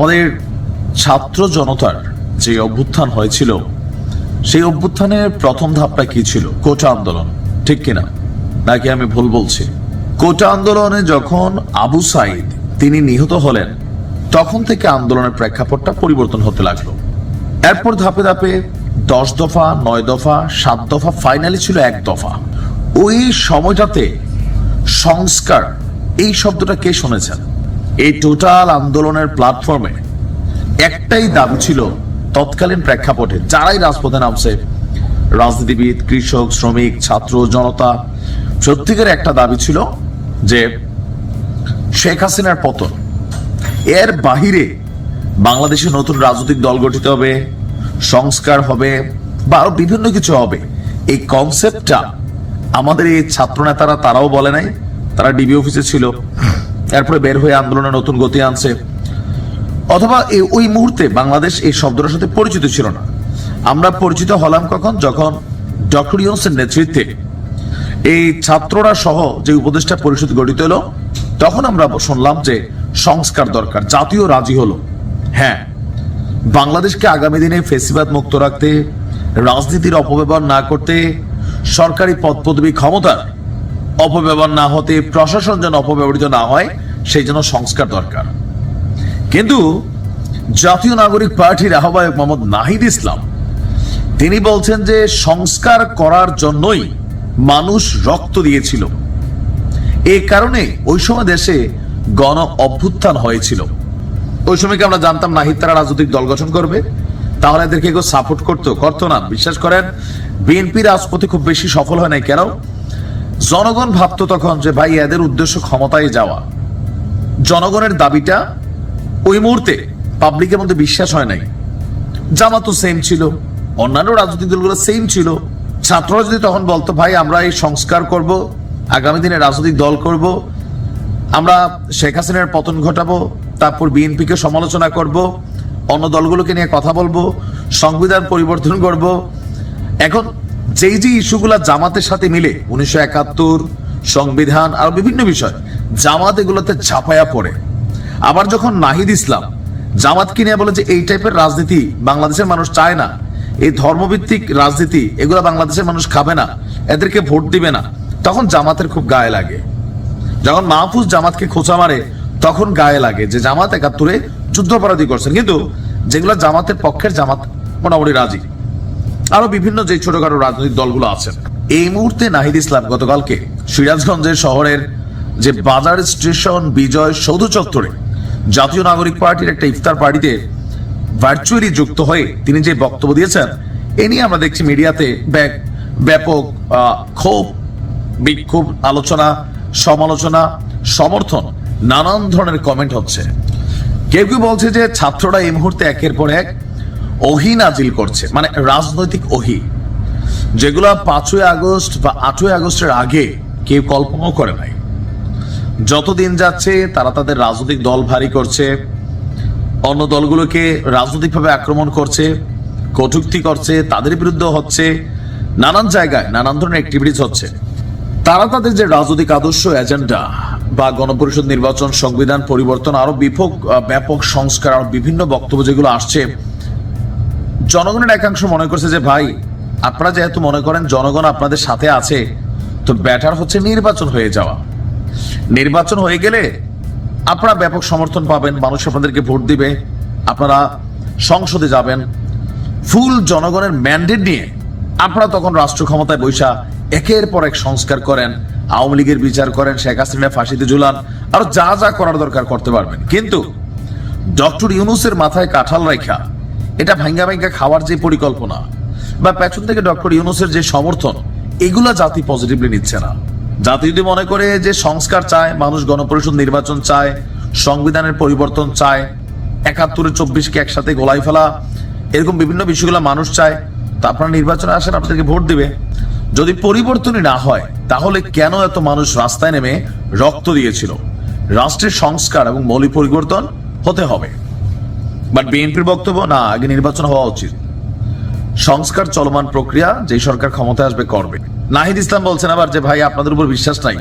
আমাদের ছাত্র জনতার যে অভ্যুত্থান হয়েছিল, সেই অভ্যুত্থানের প্রথম ধাপটা কি ছিল? কোটা আন্দোলন, ঠিক কিনা? নাকি আমি ভুল বলছি? কোটা আন্দোলনে যখন আবু সাইদ তিনি নিহত হলেন, তখন থেকে আন্দোলনের প্রেক্ষাপটটা পরিবর্তন হতে লাগল। এরপর ধাপে ধাপে দশ দফা, নয় দফা, সাত দফা ফাইনালি ছিল এক দফা। ওই সময়টাতে সংস্কার, এই শব্দটা কে শুনেছেন? এই টোটাল আন্দোলনের প্ল্যাটফর্মে একটাই দাবি ছিল তৎকালীন প্রেক্ষাপটে যারাই রাজপথে নামছে, রাজনীতিবিদ, কৃষক, শ্রমিক, ছাত্র, জনতা সত্যিকার একটা দাবি ছিল যে শেখ হাসিনার পতন। এর বাহিরে বাংলাদেশে নতুন রাজনৈতিক দল গঠিত হবে, সংস্কার হবে বা আরও বিভিন্ন কিছু হবে। এই কনসেপ্টটা আমাদের এই ছাত্র নেতারা তারাও বলে নাই, তারা ডিবি অফিসে ছিল। এরপরে বের হয়ে আন্দোলনে নতুন গতি আনছে। অথবা ওই মুহূর্তে বাংলাদেশ এই শব্দটার সাথে পরিচিত ছিল না। আমরা পরিচিত হলাম কখন? যখন ডক্টর ইউনুসের নেতৃত্বে এই ছাত্ররা সহ যে উপদেষ্টা পরিষদ গঠিত হলো, তখন আমরা শুনলাম যে সংস্কার দরকার, জাতীয় রাজি হলো। হ্যাঁ বাংলাদেশকে আগামী দিনে ফেসিবাদ মুক্ত রাখতে, রাজনীতির অপব্যবহার না করতে সরকারি পদ পদবি ক্ষমতার অপব্যবহার না হতে প্রশাসন যেন অপব্যবহৃত না হয়, সেই জন্য সংস্কার দরকার। কিন্তু জাতীয় নাগরিক পার্টির আহ্বায়ক মোহাম্মদ নাহিদ ইসলাম, তিনি বলছেন যে সংস্কার করার জন্যই মানুষ রক্ত দিয়েছিল। এই কারণে ওই সময় দেশে গণ অভ্যুত্থান হয়েছিল। ওই সময় কি আমরা জানতাম নাহিদ তারা রাজনৈতিক দল গঠন করবে? তাহলে এদেরকে কেউ সাপোর্ট করতো করতো না। বিশ্বাস করেন, বিএনপি রাজপথে খুব বেশি সফল হয় নাই কেন? জনগণ ভাবতো তখন যে, ভাই, এদের উদ্দেশ্য ক্ষমতায় যাওয়া। জনগণের দাবিটা ওই মুহূর্তে পাবলিকের মধ্যে বিশ্বাস হয় নাই। জামাতও সেম ছিল, অন্যান্য রাজনৈতিক দলগুলো সেম ছিল। ছাত্ররা যদি তখন বলতো, ভাই, আমরা এই সংস্কার করব, আগামী দিনে রাজনৈতিক দল করব, আমরা শেখ হাসিনার পতন ঘটাবো, তারপর বিএনপিকে সমালোচনা করব, অন্য দলগুলোকে নিয়ে কথা বলব, সংবিধান পরিবর্তন করব। এখন যেই যে ইস্যুগুলা জামাতের সাথে মিলে উনিশশো একাত্তর, সংবিধান আর বিভিন্ন বিষয় জামাত এগুলোতে ঝাঁপায়া পড়ে। আবার যখন নাহিদ ইসলাম জামাত কিনে বলে যে এই টাইপের রাজনীতি বাংলাদেশের মানুষ চায় না, এই ধর্মভিত্তিক রাজনীতি এগুলো বাংলাদেশের মানুষ খাবে না, এদেরকে ভোট দিবে না, তখন জামাতের খুব গায়ে লাগে। যখন মাহফুজ জামাতকে খোঁচা মারে, তখন গায়ে লাগে যে জামাত একাত্তরে যুদ্ধাপরাধী করছেন। কিন্তু যেগুলো জামাতের পক্ষের জামাত মোটামুটি রাজি। আরও বিভিন্ন যে ছোটখাটো রাজনৈতিক দলগুলো আছেন। এই মুহূর্তে নাহিদ ইসলাম গতকালকে সিরাজগঞ্জের শহরের যে বাজার স্টেশন বিজয় সৌধ চত্বরে জাতীয় নাগরিক পার্টির একটা ইফতার পার্টিতে ভার্চুয়ালি যুক্ত হয়ে তিনি যে বক্তব্য দিয়েছেন, এ নিয়ে আমরা দেখছি মিডিয়াতে ব্যাপক ক্ষোভ, বিক্ষোভ, আলোচনা, সমালোচনা, সমর্থন, নানান ধরনের কমেন্ট হচ্ছে। কেউ কেউ বলছে যে ছাত্ররা এই মুহূর্তে একের পর এক ওহি নাজিল করছে মানে রাজনৈতিক ওহি, যেগুলো পাঁচই আগস্ট বা আটই আগস্টের আগে কেউ কল্পনাও করে নাই। যতদিন যাচ্ছে, তারা তাদের রাজনৈতিক দল ভারী করছে, অন্য দলগুলোকে রাজনৈতিকভাবে আক্রমণ করছে, কটুক্তি করছে, তাদের বিরুদ্ধে হচ্ছে, নানান জায়গায় নানান ধরনের অ্যাক্টিভিটিস হচ্ছে। তারা তাদের যে রাজনৈতিক আদর্শ এজেন্ডা বা গণপরিষদ নির্বাচন সংবিধান পরিবর্তন, আরও বিপক ব্যাপক সংস্কার, আরও বিভিন্ন বক্তব্য যেগুলো আসছে জনগণের একাংশ মনে করছে যে, ভাই, আপনারা যেহেতু মনে করেন জনগণ আপনাদের সাথে আছে, তো ব্যাটার হচ্ছে নির্বাচন হয়ে যাওয়া। নির্বাচন হয়ে গেলে আপনারা ব্যাপক সমর্থন পাবেন, মানুষ আপনাদেরকে ভোট দিবে, আপনারা সংসদে যাবেন। ফুল জনগণের ম্যান্ডেট নিয়ে আপনারা তখন রাষ্ট্র ক্ষমতায় বৈশা একের পর এক সংস্কার করেন, আওয়ামী লীগের বিচার করেন, শেখ হাসিনা ফাঁসিতে ঝুলান, আর যা যা করার দরকার করতে পারবেন। কিন্তু ডক্টর ইউনুসের মাথায় কাঁঠাল রাখা এটা ভাঙ্গা ভাঙ্গা খাওয়ার যে পরিকল্পনা বা পেছন থেকে ডক্টর ইউনুসের যে সমর্থন, এগুলা জাতি পজিটিভলি নিচ্ছে না। জাতি যদি মনে করে যে সংস্কার চায়, মানুষ গণপরিষদ নির্বাচন চায়, সংবিধানের পরিবর্তন চায়, একাত্তরে চব্বিশকে একসাথে গোলাই ফেলা, এরকম বিভিন্ন বিষয়গুলো মানুষ চায়, তা আপনারা নির্বাচনে আসেন, আপনাদেরকে ভোট দিবে। যদি পরিবর্তনই না হয়, তাহলে কেন এত মানুষ রাস্তায় নেমে রক্ত দিয়েছিল? রাষ্ট্রের সংস্কার এবং মৌলিক পরিবর্তন হতে হবে। বাট বিএনপির বক্তব্য, না, আগে নির্বাচন হওয়া উচিত। সংস্কার চলমান প্রক্রিয়া যে সরকার ক্ষমতায় আসবে, করবে। নাহিদ ইসলাম বলছেন আবার যে, ভাই, আপনাদের উপর বিশ্বাস নাই।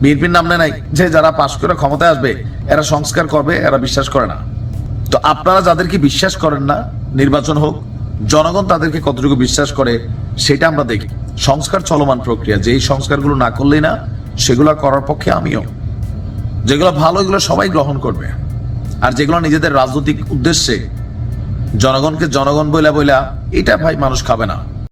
বিএনপির নাম নাই। যে, যারা পাশ করে ক্ষমতায় আসবে, এরা সংস্কার করবে, এরা বিশ্বাস করে না। তো আপনারা যাদেরকে বিশ্বাস করেন না, নির্বাচন হোক, জনগণ তাদেরকে কতটুকু বিশ্বাস করে, সেটা আমরা দেখি। সংস্কার চলমান প্রক্রিয়া, যেই সংস্কারগুলো না করলেই না, সেগুলো করার পক্ষে আমিও। যেগুলো ভালো, এগুলো সবাই গ্রহণ করবে। আর যেগুলো নিজেদের রাজনৈতিক উদ্দেশ্যে জনগণকে জনগণ বইলা বইলা এটা ভাই মানুষ খাবে না।